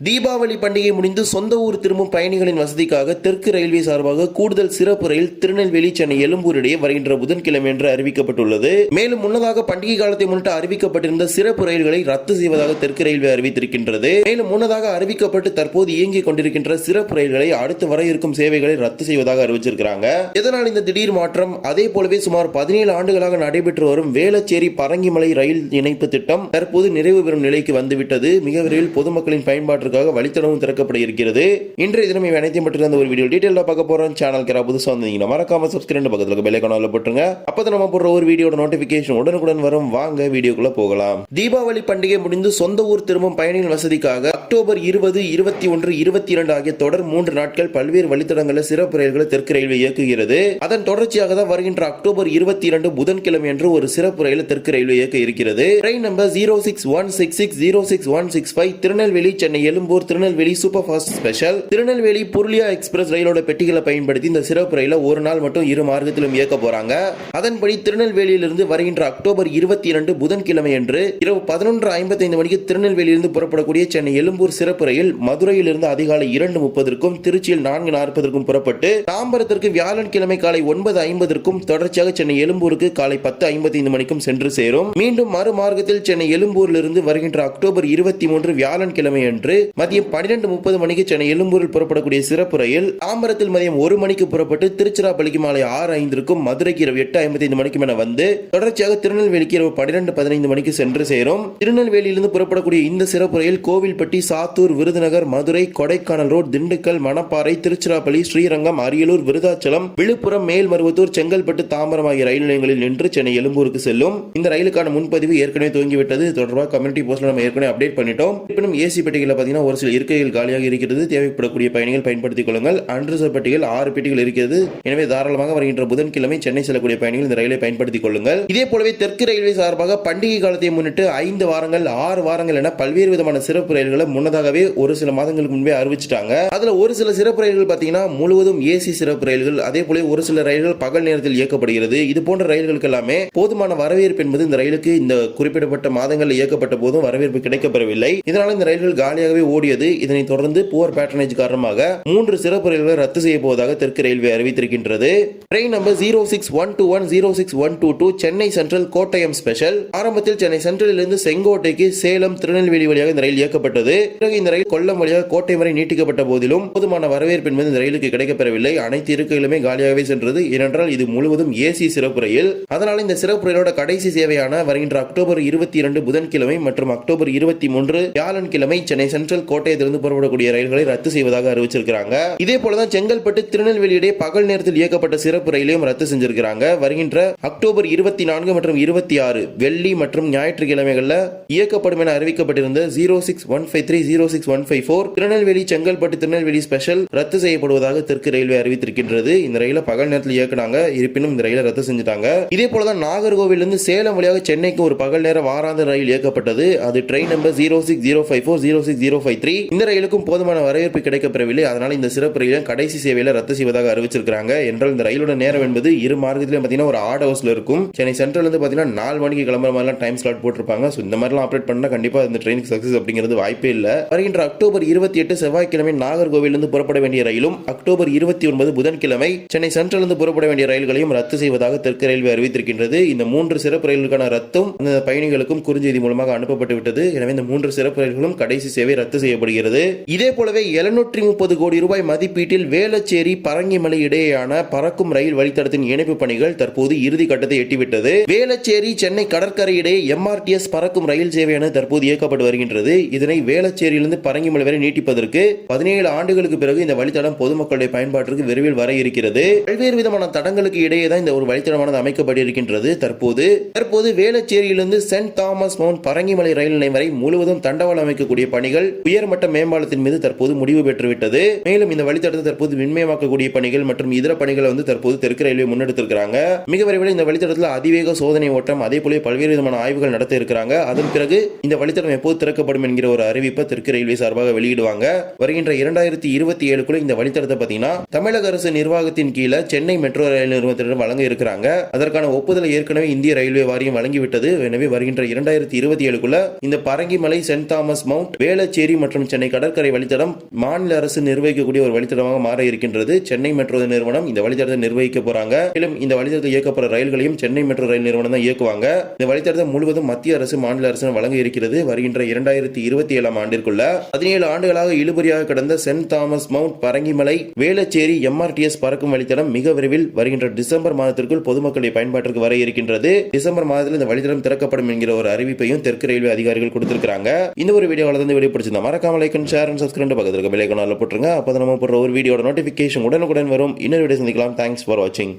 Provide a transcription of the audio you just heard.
தீபாவளி பண்டிகை முடிந்து சொந்த ஊர் திரும்பும் பயணிகளின் வசதிக்காக தெற்கு ரயில்வே சார்பாக கூடுதல் சிறப்பு ரயில் திருநெல்வேலி சென்னை எழும்பூர் இடையே வருகின்ற புதன்கிழமை என்று அறிவிக்கப்பட்டுள்ளது. மேலும் முன்னதாக பண்டிகை காலத்தை முன்னிட்டு அறிவிக்கப்பட்டிருந்த சிறப்பு ரயில்களை ரத்து செய்வதாக தெற்கு ரயில்வே அறிவித்திருக்கின்றது. மேலும் முன்னதாக அறிவிக்கப்பட்டு தற்போது இயங்கிக் கொண்டிருக்கின்ற சிறப்பு ரயில்களை அடுத்து வர இருக்கும் சேவைகளை ரத்து செய்வதாக அறிவிச்சிருக்கிறாங்க. இதனால் இந்த திடீர் மாற்றம் அதே போலவே சுமார் பதினேழு ஆண்டுகளாக நடைபெற்று வரும் வேளச்சேரி பரங்கிமலை ரயில் இணைப்பு திட்டம் தற்போது நிறைவு பெறும் நிலைக்கு வந்துவிட்டது. மிக விரைவில் பொதுமக்களின் பயன்பாட்டிற்காக வழித்தடமும் திறக்கப்பட இருக்கிறது இன்றைய தினம் இவை அனைத்தையும் பற்றி அந்த ஒரு வீடியோ டீட்டெயிலாக பார்க்க போகிறோம் சேனல் கிரா புதுசாக வந்தீங்கன்னா மறக்காம சப்ஸ்கிரைப் பக்கத்தில் பெல் ஐக்கானில் போட்டுருங்க. அப்போ நம்ம போடுற ஒரு வீடியோட நோட்டிஃபிகேஷன் உடனுக்குடன் வரும். வாங்க வீடியோக்குள்ள போகலாம். தீபாவளி பண்டிகை முடிந்து சொந்த ஊர் திரும்பும் பயணிகள் வசதிக்காக அக்டோபர் இருபது இருபத்தி ஒன்று இருபத்தி இரண்டு ஆகிய தொடர் மூன்று நாட்கள் பல்வேறு வழித்தடங்களில் சிறப்பு ரயில்களை தெற்கு ரயில்வே இயக்குகிறது. அதன் தொடர்ச்சியாக தான் வருகின்ற அக்டோபர் இருபத்தி இரண்டு புதன்கிழமை என்று ஒரு சிறப்பு ரயில் தெற்கு ரயில்வே இயக்க இருக்கிறது. Train number zero six one six six zero six one six five Tirunelveli Chennai Egmore Tirunelveli super fast special. Tirunelveli Purulia express ரயிலோட பெட்டிகளை பயன்படுத்தி இந்த சிறப்பு ரயில ஒரு நாள் மட்டும் இரு மார்க்கத்திலும் இயக்க போறாங்க. அதன்படி திருநெல்வேலியிலிருந்து வருகின்ற அக்டோபர் இருபத்தி இரண்டு புதன்கிழமை அன்று இரவு பதினொன்று ஐம்பத்தைந்து மணிக்கு திருநெல்வேலியிலிருந்து புறப்படக்கூடிய சென்னை எழும்பூர் சிறப்பு ரயில் மதுரையிலிருந்து அதிகாலை இரண்டு முப்பதற்கும் திருச்சியில் நான்கு நாற்பதற்கும் புறப்பட்டு தாம்பரத்திற்கு வியாழன்கிழமை காலை ஒன்பது ஐம்பதற்கும் தொடர்ச்சியாக சென்னை எழும்பூருக்கு காலை பத்து ஐம்பத்தி ஐந்து மணிக்கும் சென்று சேரும். மீண்டும் மறுமார்க்கத்தில் சென்னை எழும்பூரிலிருந்து வருகின்ற அக்டோபர் இருபத்தி மூன்று வியாழன்கிழமை அன்று மதியம் பன்னிரண்டு முப்பது மணிக்கு சென்னை எழும்பூரில் புறப்படக்கூடிய சிறப்பு ரயில் தாம்பரத்தில் மதியம் ஒரு மணிக்கு புறப்பட்டு திருச்சிராப்பள்ளிக்கு மாலை ஆறு ஐந்திற்கும் மதுரைக்கு இரவு எட்டு ஐம்பத்தி ஐந்து மணிக்கும் என வந்து தொடர்ச்சியாக திருநெல்வேலிக்கு இரவு பன்னிரண்டு பதினைந்து மணிக்கு சென்று சேரும். திருநெல்வேலியிலிருந்து புறப்படக்கூடிய இந்த சிறப்பு ரயில் கோவில்பட்டி சாத்தூர் விருதுநகர் மதுரை கொடைக்கானல் ரோடு திண்டுக்கல் மணப்பாறை திருச்சிராப்பள்ளி ஸ்ரீரங்கம் அரியலூர் விருதாச்சலம் விழுப்புரம் மேல்மருவத்தூர் செங்கல்பட்டு தாம்பரம் ஆகிய ரயில் நிலையங்களில் நின்று சென்னை எழும்பூருக்கு செல்லும். இந்த ரயிலுக்கான முன்பதிவு ஏற்கனவே துவங்கிவிட்டது. தொடர்பாக கம்யூனிட்டி போஸ்ட்ல நம்ம ஏற்கனவே அப்டேட் பண்ணிட்டோம். இருப்பினும் ஏசி பெட்டிகளில் பார்த்தீங்கன்னா ஒரு சில இருக்கைகள் காலியாக இருக்கிறது. தேவைப்படக்கூடிய பயணிகள் பயன்படுத்திக் கொள்ளுங்கள். அன்ரிசர்வ் பெட்டிகள் ஆறு பெட்டிகள் இருக்கிறது. எனவே தாராளமாக வருகின்ற புதன்கிழமை சென்னை செல்லக்கூடிய பயணிகள் இந்த ரயிலை பயன்படுத்திக் கொள்ளுங்கள். இதே போலவே தெற்கு ரயில்வே சார்பாக பண்டிகை காலத்தை முன்னிட்டு ஐந்து வாரங்கள் ஆறு வாரங்கள் என பல்வேறு விதமான சிறப்பு ரயில்களை முன்னதாகவே ஒரு சில மாதங்களுக்கு முன்பே அறிவிச்சிட்டாங்க. அதுல ஒரு சில சிறப்பு ரயில்கள் பார்த்தீங்கன்னா முழுவதும் ஏசி சிறப்பு ரயில்கள் அதே போல ஒரு சில ரயில்கள் பகல் நேரத்தில் இயக்கப்படுகிறது. இது போன்ற ரயில்களுக்கு எல்லாமே போதுமான வரவேற்பு என்பது இந்த ரயிலுக்கு இந்த குறிப்பிடப்பட்ட மாதங்களில் இயக்கப்பட்ட போதும் வரவேற்பு கிடைக்கப்பெறவில்லை. இதனால் இந்த ரயில்கள் காலியாகவே ஓடியது. இதனைத் தொடர்ந்து புவர் பேட்டர்னேஜ் காரணமாக மூன்று சிறப்பு ரயில்களை ரத்து செய்ய போவதாக தெற்கு railway அறிவித்திருக்கின்றது. Train number zero six one two one zero six one two two Chennai central Kottayam special ஆரம்பத்தில் சென்னை சென்ட்ரலிலிருந்து செங்கோட்டைக்கு சேலம் திருநெல்வேலி வழியாக இந்த ரயில் இயக்கப்பட்டது. பிறகு இந்த ரயில் கொல்லம் வழியாக கோட்டை வரை நீட்டிக்கப்பட்ட போதிலும் போதுமான வரவேற்பு என்பது இந்த ரயிலுக்கு கிடைக்கப்பெறவில்லை. அனைத்து இருக்கைகளுமே காலியாகவே சென்றது. ஏனென்றால் இது முழுவதும் ஏசி சிறப்பு ரயில். அதனால் இந்த சிறப்பு ரயிலோட கடைசி சேவையான வருகின்ற அக்டோபர் இருபத்தி இரண்டு புதன்கிழமை மற்றும் அக்டோபர் இருபத்தி மூன்று வியாழன்கிழமை சென்னை சென்ட்ரல் கோட்டயத்திலிருந்து புறப்படக்கூடிய ரயில்களை ரத்து செய்வதாக அறிவிச்சிருக்கிறாங்க. இதே போலதான் செங்கல்பட்டு திருநெல்வேலி இடையே பகல் நேரத்தில் இயக்கப்பட்ட சிறப்பு ரயிலையும் ரத்து செஞ்சிருக்கிறாங்க. வருகின்ற அக்டோபர் இருபத்தி நான்கு மற்றும் இருபத்தி ஆறு வெள்ளி மற்றும் ஞாயிற்றுக்கிழமைகளில் இயக்கப்படும் என அறிவிக்கப்பட்டிருந்த zero six one five three zero six one five four Tirunelveli Chengalpattu Tirunelveli special ரத்து செய்யப்படுவதாக தெற்கு ரயில்வே அறிவித்திருக்கின்றது. இந்த ரயிலை பகல் நேரத்தில் இயக்குனாங்க. இருப்பினும் இந்த ரயிலை ரத்து செஞ்சுட்டாங்க. இதே போலதான் நாகர்கோவிலிருந்து சேலம் வழியாக சென்னைக்கு ஒரு பகல் நேர வாராந்த ரயில் இயக்கப்பட்டது. அது train number zero six zero five four zero six zero five three. இந்த ரயிலுக்கும் போதுமான வரவேற்பு கிடைக்கப்பெறவில்லை. அதனால் இந்த சிறப்பு ரயிலை கடைசி சேவையில ரத்து செய்வதாக அறிவிச்சிருக்காங்க என்றால் இந்த ரயிலோட நேரம் என்பது இரு மார்க்கத்திலும் பார்த்தீங்கன்னா ஒரு ஆட் ஹவர்ஸ்ல இருக்கும். சென்னை சென்ட்ரல் வந்து பார்த்தீங்கன்னா நாலு மணிக்கு கிளம்புற மாதிரிலாம் டைம் ஸ்லாட் போட்டிருப்பாங்க. ஸோ இந்த மாதிரிலாம் ஆப்ரேட் பண்ணால் கண்டிப்பாக இந்த ட்ரெயினுக்கு சக்ஸஸ் அப்படிங்கிறது வாய்ப்பே இல்லை. வருகின்ற அக்டோபர் இருபத்தி எட்டு செவ்வாய்க்கிழமை நாகர்கோவிலிருந்து புறப்பட வேண்டிய ரயிலும் அக்டோபர் இருபத்தி ஒன்பது புதன்கிழமை சென்னை சென்ட்ரலிருந்து புறப்பட வேண்டிய ரயில்களையும் ரத்து செய்வதாக தெற்கு ரயில்வே அறிவித்திருக்கின்றது. இந்த மூன்று சிறப்பு ரயில்களுக்கான ரத்தும் அந்த பயணிகளுக்கும் குறுஞ்செய்தி மூலமாக அனுப்பப்பட்டு விட்டது. எனவே இந்த மூன்று சிறப்பு ரயில்களும் கடைசி சேவை ரத்து ரத்து செய்யப்படுகிறது. இதே போலவே எழுநூற்றி முப்பது கோடி ரூபாய் மதிப்பீட்டில் வேளச்சேரி பரங்கிமலை இடையேயான பறக்கும் ரயில் வழித்தடத்தின் இணைப்பு பணிகள் தற்போது இறுதி கட்டத்தை எட்டிவிட்டது. வேளச்சேரி சென்னை கடற்கரை இடையே எம்ஆர்டிஎஸ் பறக்கும் ரயில் சேவையான தற்போது இயக்கப்பட்டு வருகின்றது. இதனை வேளச்சேரியிலிருந்து பரங்கிமலை வரை நீட்டிப்பதற்கு பதினேழு ஆண்டுகளுக்கு பிறகு இந்த வழித்தடம் பொதுமக்களுடைய பயன்பாட்டிற்கு விரைவில் வர இருக்கிறது. பல்வேறு விதமான தடங்களுக்கு இடையே தான் இந்த ஒரு வழித்தடமானது அமைக்கப்பட்டிருக்கின்றது தற்போது தற்போது வேளச்சேரியிலிருந்து சென்ட் தாமஸ் மவுண்ட் பரங்கிமலை ரயில் நிலையம் வரை முழுவதும் தண்டவாளம் அமைக்கக்கூடிய பணிகள் உயர்மட்ட மேம்பாலத்தின் மீது தற்போது முடிவு பெற்றுவிட்டது. மேலும் இந்த வழித்தடத்தை தற்போது மின்மயமாக்கக்கூடிய பணிகள் மற்றும் இதர பணிகளை வந்து தற்போது தெற்கு ரயில்வே முன்னெடுத்திருக்கிறாங்க. மிக விரைவில் இந்த வழித்தடத்தில் அதிவேக சோதனை ஓட்டம் அதே போல பல்வேறு விதமான ஆய்வுகள் நடத்த இருக்கிறாங்க. அதன் பிறகு இந்த வழித்தடம் எப்போது திறக்கப்படும் என்கிற ஒரு அறிவிப்பை தெற்கு ரயில்வே சார்பாக வெளியிடுவாங்க. வருகின்ற இரண்டாயிரத்தி இருபத்தி ஏழுக்குள்ள இந்த வழித்தடத்தை பார்த்தீங்கன்னா தமிழக அரசு நிர்வாகத்தின் கீழே சென்னை மெட்ரோ ரயில் நிறுவனத்திடம் வழங்க இருக்கிறாங்க. அதற்கான ஒப்புதலை ஏற்கனவே இந்திய ரயில்வே வாரியம் வழங்கிவிட்டது. எனவே வருகின்ற இரண்டாயிரத்தி இருபத்தி ஏழுக்குள்ள இந்த Parangimalai saint Thomas mount Velachery Puducherry மற்றும் சென்னை கடற்கரை வழித்தடம் மாநில அரசு நிர்வகிக்கக்கூடிய ஒரு வழித்தடமாக மாற இருக்கின்றது. சென்னை மெட்ரோ நிறுவனம் இந்த வழித்தடத்தை நிர்வகிக்க போறாங்க. மேலும் இந்த வழித்தடத்தை இயக்கப்படுற ரயில்களையும் சென்னை மெட்ரோ ரயில் நிறுவனம் தான் இயக்குவாங்க. இந்த வழித்தடத்தை முழுவதும் மத்திய அரசு மாநில அரசு வழங்க இருக்கிறது. வருகின்ற இரண்டாயிரத்தி இருபத்தி ஏழாம் ஆண்டிற்குள்ள பதினேழு ஆண்டுகளாக இழுபறியாக கிடந்த saint Thomas mount Parangimalai Velachery MRTS பறக்கும் வழித்தடம் மிக விரைவில் வருகின்ற டிசம்பர் மாதத்திற்குள் பொதுமக்களுடைய பயன்பாட்டிற்கு வர இருக்கின்றது. டிசம்பர் மாதத்தில் இந்த வழித்தடம் திறக்கப்படும் என்கிற ஒரு அறிவிப்பையும் தெற்கு ரயில்வே அதிகாரிகள் கொடுத்திருக்கிறாங்க. இந்த ஒரு வீடியோ வளர்ந்து வீடியோ பிடிச்சிருந்தா மறக்காம like and share and subscribe பக்கத்தில் இருக்க பெல் ஐக்கான போட்டுருங்க. அப்போ நம்ம போடுற ஒரு வீடியோட நோட்டிஃபிகேஷன் உடனுக்குடன் வரும். இன்னொரு வீடியோ சந்திக்கலாம். தேங்க்ஸ் ஃபார் வாட்சிங்